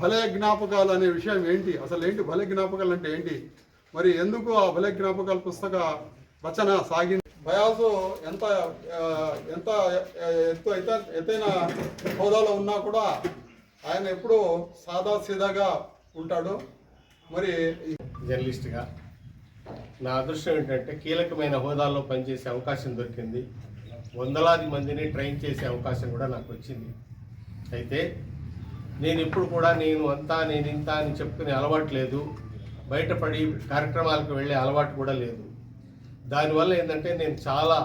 భలే జ్ఞాపకాలు అనే విషయం ఏంటి? అసలు ఏంటి భలే జ్ఞాపకాలు అంటే ఏంటి? మరి ఎందుకు ఆ భలే జ్ఞాపకాల పుస్తక రచన సాగింది? బయాసు ఎంత ఎంత ఎత్తు అయితే ఎత్తైన హోదాలో ఉన్నా కూడా ఆయన ఎప్పుడూ సాదా సీదాగా ఉంటాడు. మరి ఈ జర్నలిస్ట్గా నా అదృష్టం ఏంటంటే కీలకమైన హోదాల్లో పనిచేసే అవకాశం దొరికింది. వందలాది మందిని ట్రైన్ చేసే అవకాశం కూడా నాకు వచ్చింది. అయితే నేను ఇప్పుడు కూడా నేను అంతా నేను ఇంత అని చెప్పుకునే అలవాటు లేదు. బయటపడి కార్యక్రమాలకు వెళ్ళే అలవాటు కూడా లేదు. దానివల్ల ఏంటంటే నేను చాలా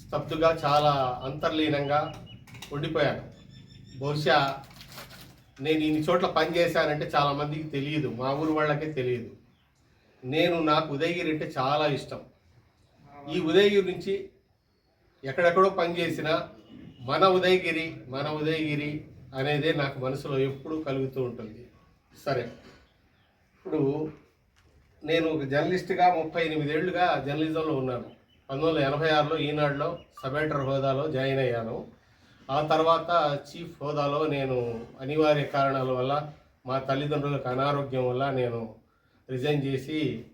స్తబ్దుగా చాలా అంతర్లీనంగా ఉండిపోయాను. బహుశా నేను ఇన్ని చోట్ల పని చేశానంటే చాలా మందికి తెలియదు. మా ఊరు వాళ్ళకే తెలియదు. నేను నాకు ఉదయగిరి అంటే చాలా ఇష్టం. ఈ ఉదయగిరి నుంచి ఎక్కడెక్కడో పనిచేసిన మన ఉదయగిరి మన ఉదయగిరి అనేదే నాకు మనసులో ఎప్పుడూ కలుగుతూ ఉంటుంది. సరే. ఇప్పుడు నేను ఒక జర్నలిస్ట్గా ముప్పై ఎనిమిదేళ్ళుగా జర్నలిజంలో ఉన్నాను. పంతొమ్మిది వందల ఎనభై ఆరులో ఈనాడులో సబ్ ఎడిటర్ హోదాలో జాయిన్ అయ్యాను. ఆ తర్వాత చీఫ్ హోదాలో నేను అనివార్య కారణాల వల్ల మా తల్లిదండ్రులకు అనారోగ్యం వల్ల నేను రిజైన్ చేసి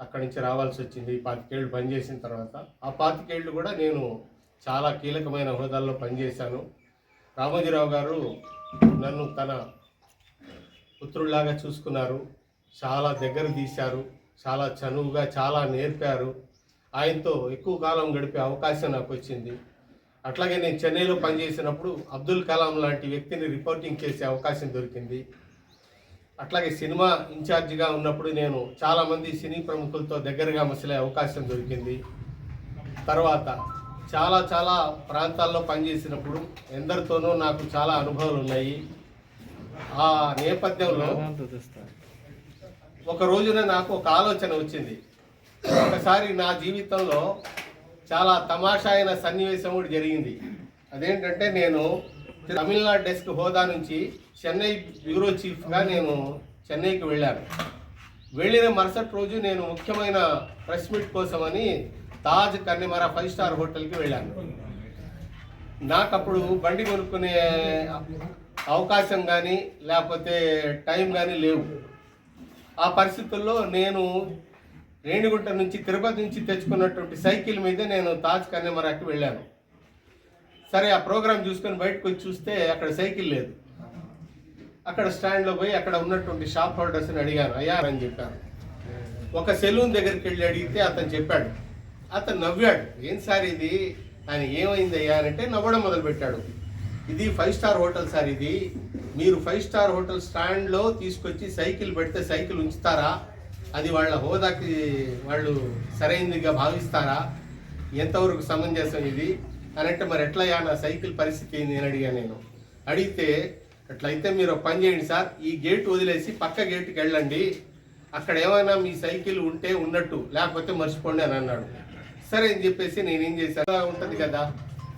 అక్కడి నుంచి రావాల్సి వచ్చింది. పాతికేళ్ళు పనిచేసిన తర్వాత. ఆ పాతికేళ్ళు కూడా నేను చాలా కీలకమైన హోదాల్లో పనిచేశాను. రామోజీరావు గారు నన్ను తన పుత్రుల్లాగా చూసుకున్నారు. చాలా దగ్గర తీశారు. చాలా చనువుగా చాలా నేర్పారు. ఆయనతో ఎక్కువ కాలం గడిపే అవకాశం నాకు వచ్చింది. అట్లాగే నేను చెన్నైలో పనిచేసినప్పుడు అబ్దుల్ కలాం లాంటి వ్యక్తిని రిపోర్టింగ్ చేసే అవకాశం దొరికింది. అట్లాగే సినిమా ఇన్ఛార్జిగా ఉన్నప్పుడు నేను చాలామంది సినీ ప్రముఖులతో దగ్గరగా మసలే అవకాశం దొరికింది. తర్వాత చాలా చాలా ప్రాంతాల్లో పనిచేసినప్పుడు ఎందరితోనూ నాకు చాలా అనుభవాలు ఉన్నాయి. ఆ నేపథ్యంలో ఒక రోజున నాకు ఒక ఆలోచన వచ్చింది. ఒకసారి నా జీవితంలో చాలా తమాషా అయిన సన్నివేశం కూడా జరిగింది. అదేంటంటే నేను తమిళనాడు డెస్క్ హోదా నుంచి చెన్నై బ్యూరో చీఫ్గా నేను చెన్నైకి వెళ్ళాను. వెళ్ళిన మరుసటి రోజు నేను ముఖ్యమైన ప్రెస్ మీట్ కోసమని తాజ్ కన్నెమర ఫైవ్ స్టార్ హోటల్కి వెళ్ళాను. నాకు అప్పుడు బండి కొనుక్కునే అవకాశం కానీ లేకపోతే టైం కానీ లేవు. ఆ పరిస్థితుల్లో నేను రేణిగుంట నుంచి తిరుపతి నుంచి తెచ్చుకున్నటువంటి సైకిల్ మీద నేను తాజ్ కన్యమరాకి వెళ్ళాను. సరే ఆ ప్రోగ్రాం చూసుకొని బయటకు వచ్చి చూస్తే అక్కడ సైకిల్ లేదు. అక్కడ స్టాండ్లో పోయి అక్కడ ఉన్నటువంటి షాప్ హోల్డర్స్ని అడిగాను అయ్యా అని చెప్పాను. ఒక సెలూన్ దగ్గరికి వెళ్ళి అడిగితే అతను చెప్పాడు అతను నవ్వాడు ఏం సార్ ఇది? ఆయన ఏమైంది అయ్యా అని అంటే నవ్వడం మొదలుపెట్టాడు. ఇది ఫైవ్ స్టార్ హోటల్ సార్ ఇది. మీరు ఫైవ్ స్టార్ హోటల్ స్టాండ్లో తీసుకొచ్చి సైకిల్ పెడితే సైకిల్ ఉంచుతారా? అది వాళ్ళ హోదాకి వాళ్ళు సరైనదిగా భావిస్తారా? ఎంతవరకు సమంజసం ఇది? అని అంటే మరి ఎట్లయ్యా నా సైకిల్ పరిస్థితి ఏంది? అని అడిగా నేను. అడిగితే అట్లయితే మీరు ఒక పని చేయండి సార్. ఈ గేట్ వదిలేసి పక్క గేట్కి వెళ్ళండి. అక్కడ ఏమైనా మీ సైకిల్ ఉంటే ఉన్నట్టు లేకపోతే మర్చిపోండి అని అన్నాడు. సరే అని చెప్పేసి నేనేం చేశాను? "అలా ఉంటుంది కదా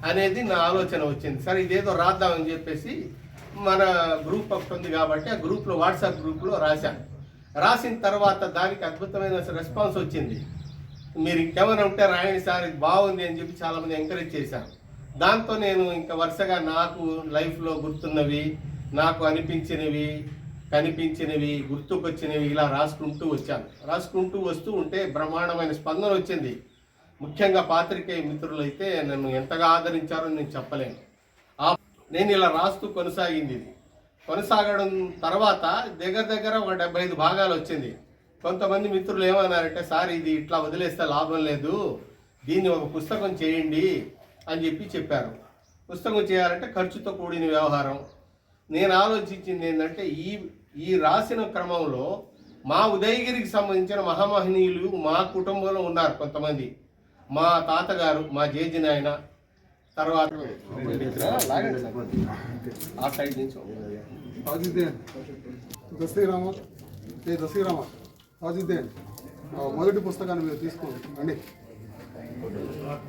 అనేది నా ఆలోచన వచ్చింది. సరే ఇదేదో రాద్దామని చెప్పేసి మన గ్రూప్ ఒకటి ఉంది కాబట్టి ఆ గ్రూప్లో వాట్సాప్ గ్రూప్లో రాశాను. రాసిన తర్వాత దానికి అద్భుతమైన రెస్పాన్స్ వచ్చింది. మీరు ఇంకేమైనా ఉంటే రాయండి సార్ ఇది బాగుంది అని చెప్పి చాలామంది ఎంకరేజ్ చేశారు. దాంతో నేను ఇంకా వరుసగా నాకు లైఫ్లో గుర్తున్నవి నాకు అనిపించినవి కనిపించినవి గుర్తుకొచ్చినవి ఇలా రాసుకుంటూ వచ్చాను. రాసుకుంటూ వస్తూ ఉంటే బ్రహ్మాండమైన స్పందన వచ్చింది. ముఖ్యంగా పాత్రికేయ మిత్రులు అయితే నన్ను ఎంతగా ఆదరించారో నేను చెప్పలేను. ఆ నేను ఇలా రాస్తూ కొనసాగింది ఇది. కొనసాగడం తర్వాత దగ్గర దగ్గర ఒక డెబ్బై ఐదు భాగాలు వచ్చింది. కొంతమంది మిత్రులు ఏమన్నారంటే సార్ ఇది ఇట్లా వదిలేస్తే లాభం లేదు. దీన్ని ఒక పుస్తకం చేయండి అని చెప్పి చెప్పారు. పుస్తకం చేయాలంటే ఖర్చుతో కూడిన వ్యవహారం. నేను ఆలోచించింది ఏంటంటే ఈ ఈ రాసిన క్రమంలో మా ఉదయగిరికి సంబంధించిన మహామహనీయులు మా కుటుంబంలో ఉన్నారు కొంతమంది. మా తాతగారు మా జేజి నాయన తర్వాత. ఆ సైడ్ నుంచి ఏ ఆ, మొదటి పుస్తకాన్ని మీరు తీసుకోండి. సార్.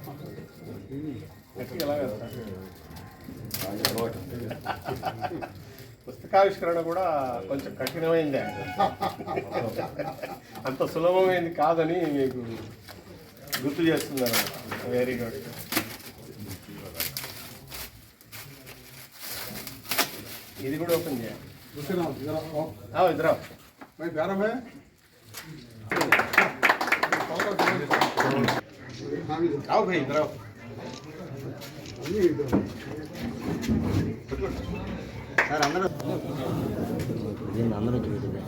పుస్తకావిష్కరణ కూడా కొంచెం కఠినమైందే. అంత సులభమైంది కాదని మీకు గుర్తు చేస్తున్నాను వెరీ గుడ్ ఇది కూడా ఓపెన్ చేయాలి उसे नाम जरा आओ आओ इधर आओ मैं प्यारा मैं आओ भाई इधर आओ సార్ అందరూ దీన్ని అందరూ చూడండి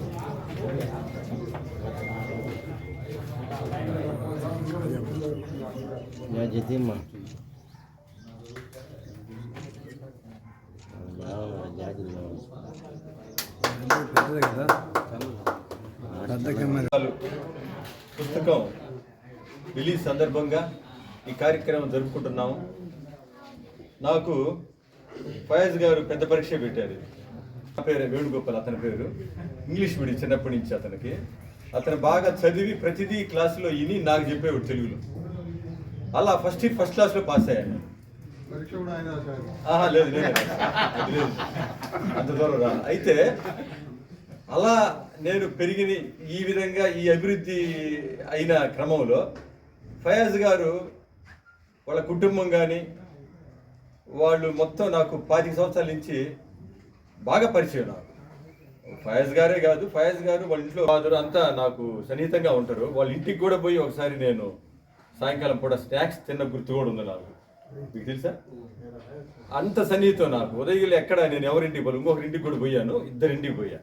జతీమ్మ పుస్తకం రిలీజ్ సందర్భంగా ఈ కార్యక్రమం జరుపుకుంటున్నాము. నాకు ఫయాజ్ గారు పెద్ద పరీక్ష పెట్టారు. నా పేరు వేణుగోపాల్ అతని పేరు. ఇంగ్లీష్ మీడియం చిన్నప్పటి నుంచి అతనికి. అతను బాగా చదివి ప్రతిదీ క్లాసులో ఇని నాకు చెప్పేవాడు తెలుగులో. అలా ఫస్ట్ ఇయర్ ఫస్ట్ క్లాస్లో పాస్ అయ్యాను. ఆహా లేదు లేదు లేదు. అంత దూరం రా. అయితే అలా నేను పెరిగిన ఈ విధంగా ఈ అభివృద్ధి అయిన క్రమంలో ఫయాజ్ గారు వాళ్ళ కుటుంబం కానీ వాళ్ళు మొత్తం నాకు పాతిక సంవత్సరాల నుంచి బాగా పరిచయం నాకు. ఫయాజ్ గారే కాదు ఫయాజ్ గారు వాళ్ళ ఇంట్లో ఫాదర్ అంతా నాకు సన్నిహితంగా ఉంటారు. వాళ్ళ ఇంటికి కూడా పోయి ఒకసారి నేను సాయంకాలం పూట స్నాక్స్ తిన్న గుర్తు కూడా ఉంది నాకు. మీకు తెలుసా? అంత సన్నిహితం నాకు. ఉదయం ఎక్కడ నేను ఎవరింటికి పోను ఇంకొకరి ఇంటికి కూడా పోయాను ఇద్దరి ఇంటికి పోయా.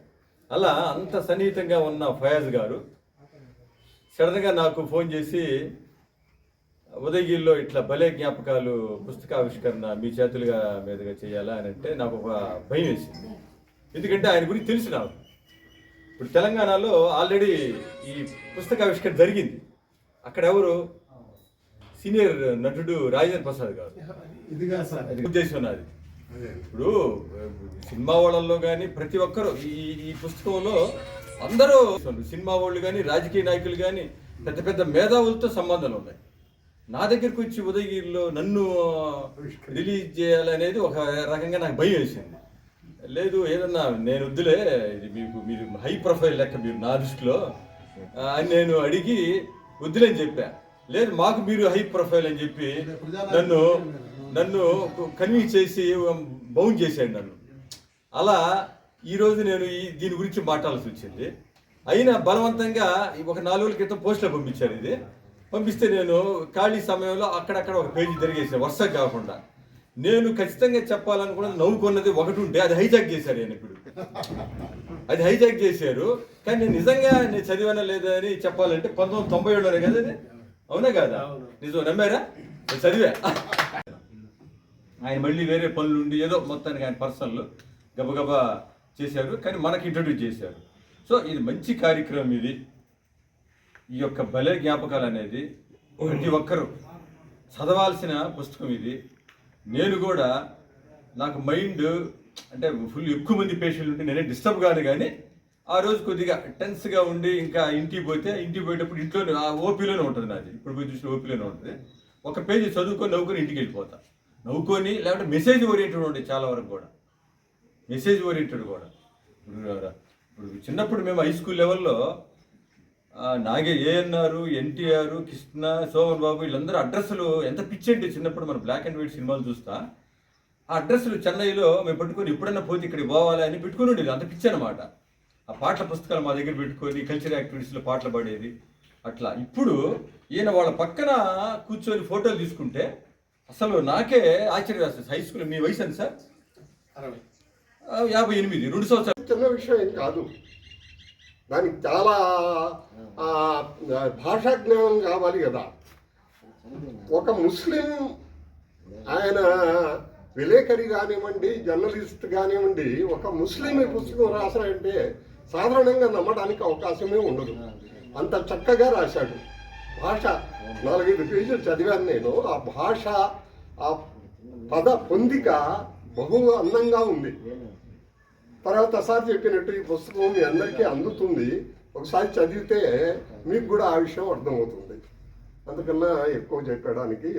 అలా అంత సన్నిహితంగా ఉన్న ఫయాజ్ గారు సడన్గా నాకు ఫోన్ చేసి ఉదయగిరిలో ఇట్లా భలే జ్ఞాపకాలు పుస్తకావిష్కరణ మీ చేతులుగా మీదుగా చేయాలా అని అంటే నాకు ఒక భయం వేసింది. ఎందుకంటే ఆయన గురించి తెలుసు నాకు ఇప్పుడు తెలంగాణలో ఆల్రెడీ ఈ పుస్తకావిష్కరణ జరిగింది. అక్కడ ఎవరు? సీనియర్ నటుడు రాజేంద్ర ప్రసాద్ గారు. ఇదిగా సార్. ఉద్దేశం నాది ఇప్పుడు సినిమా వాళ్ళల్లో కానీ ప్రతి ఒక్కరు ఈ ఈ పుస్తకంలో అందరూ సినిమా వాళ్ళు కానీ రాజకీయ నాయకులు కానీ పెద్ద పెద్ద మేధావులతో సంబంధాలు ఉన్నాయి. నా దగ్గరికి వచ్చి ఉదయగిరిలో నన్ను రిలీజ్ చేయాలనేది ఒక రకంగా నాకు భయం వేసింది. లేదు ఏదన్నా నేను వద్దులే ఇది మీకు మీరు హై ప్రొఫైల్ లెక్క మీరు నా దృష్టిలో. అని నేను అడిగి వద్దులేని చెప్పా. లేదు మాకు మీరు హై ప్రొఫైల్ అని చెప్పి నన్ను నన్ను కన్విన్స్ చేసి బౌన్ చేశాడు నన్ను. అలా ఈరోజు నేను ఈ దీని గురించి మాట్లాడాల్సి వచ్చింది. అయినా బలవంతంగా ఒక నాలుగు రోజుల క్రితం పోస్టులో పంపించారు ఇది. పంపిస్తే నేను ఖాళీ సమయంలో అక్కడక్కడ ఒక పేజీ తిరిగేసాను వరుస కాకుండా. నేను ఖచ్చితంగా చెప్పాలనుకున్నది నవ్వుకున్నది ఒకటి ఉంటే అది హైజాక్ చేశారు ఆయన ఇప్పుడు. అది హైజాక్ చేశారు. కానీ నేను నిజంగా నేను చదివానా లేదా అని చెప్పాలంటే పంతొమ్మిది తొంభై ఏడులోనే కదా అది? అవునా కదా? నిజం నమ్మారా? నేను చదివా. ఆయన మళ్ళీ వేరే పనులు ఉండి ఏదో మొత్తానికి ఆయన పర్సనల్ గబగబా చేశారు. కానీ మనకి ఇంట్రడ్యూస్ చేశారు. సో ఇది మంచి కార్యక్రమం ఇది. ఈ యొక్క భలే జ్ఞాపకాలు అనేది ప్రతి ఒక్కరూ చదవాల్సిన పుస్తకం ఇది. నేను కూడా నాకు మైండ్ అంటే ఫుల్ ఎక్కువ మంది పేషెంట్లు ఉంటే నేనే డిస్టర్బ్ కాదు కానీ ఆ రోజు కొద్దిగా టెన్స్గా ఉండి ఇంకా ఇంటికి పోతే ఇంటికి పోయేటప్పుడు ఇంట్లోనే ఆ ఓపీలోనే ఉంటుంది నాది. ఇప్పుడు పోయి చూసిన ఓపీలోనే ఉంటుంది. ఒక పేజీ చదువుకొని నవ్వుకొని ఇంటికి వెళ్ళిపోతా. నవ్వుకొని లేకపోతే మెసేజ్ ఓరియంటెడ్ ఉంటుంది చాలా వరకు కూడా. మెసేజ్ ఓరియంటెడ్ కూడా. ఇప్పుడు ఇప్పుడు చిన్నప్పుడు మేము హై స్కూల్ లెవెల్లో నాగే ఏఎన్ఆర్ ఎన్టీఆర్ కృష్ణ శోభన్ బాబు వీళ్ళందరూ అడ్రస్లు ఎంత పిచ్చి అంటే చిన్నప్పుడు మన బ్లాక్ అండ్ వైట్ సినిమాలు చూస్తా. ఆ అడ్రస్లు చెన్నైలో మేము పెట్టుకొని ఎప్పుడన్నా పోతే ఇక్కడికి పోవాలి అని పెట్టుకుని ఉండేది. అంత పిచ్చి అనమాట ఆ పాటల పుస్తకాలు మా దగ్గర పెట్టుకొని కల్చరల్ యాక్టివిటీస్లో పాటలు పాడేది. అట్లా. ఇప్పుడు ఈయన వాళ్ళ పక్కన కూర్చొని ఫోటోలు తీసుకుంటే అసలు నాకే ఆశ్చర్యం వేస్తుంది హై స్కూల్ మీ వయసు ఎంత సార్? యాభై ఎనిమిది. రెండు సంవత్సరాలు. చిన్న విషయం ఏం కాదు. దానికి చాలా భాషా జ్ఞానం కావాలి కదా. ఒక ముస్లిం ఆయన విలేకరి కానివ్వండి జర్నలిస్ట్ కానివ్వండి ఒక ముస్లిం పుస్తకం రాశాడంటే సాధారణంగా నమ్మడానికి అవకాశమే ఉండదు. అంత చక్కగా రాశాడు. భాష నాలుగైదు పేజీలు చదివాను నేను. ఆ భాష ఆ పద పొందిక బహు అందంగా ఉంది. తర్వాత సార్ చెప్పినట్టు ఈ పుస్తకం మీ అందరికీ అందుతుంది. ఒకసారి చదివితే మీకు కూడా ఆ విషయం అర్థమవుతుంది. అందుకన్నా ఎక్కువ చెప్పడానికి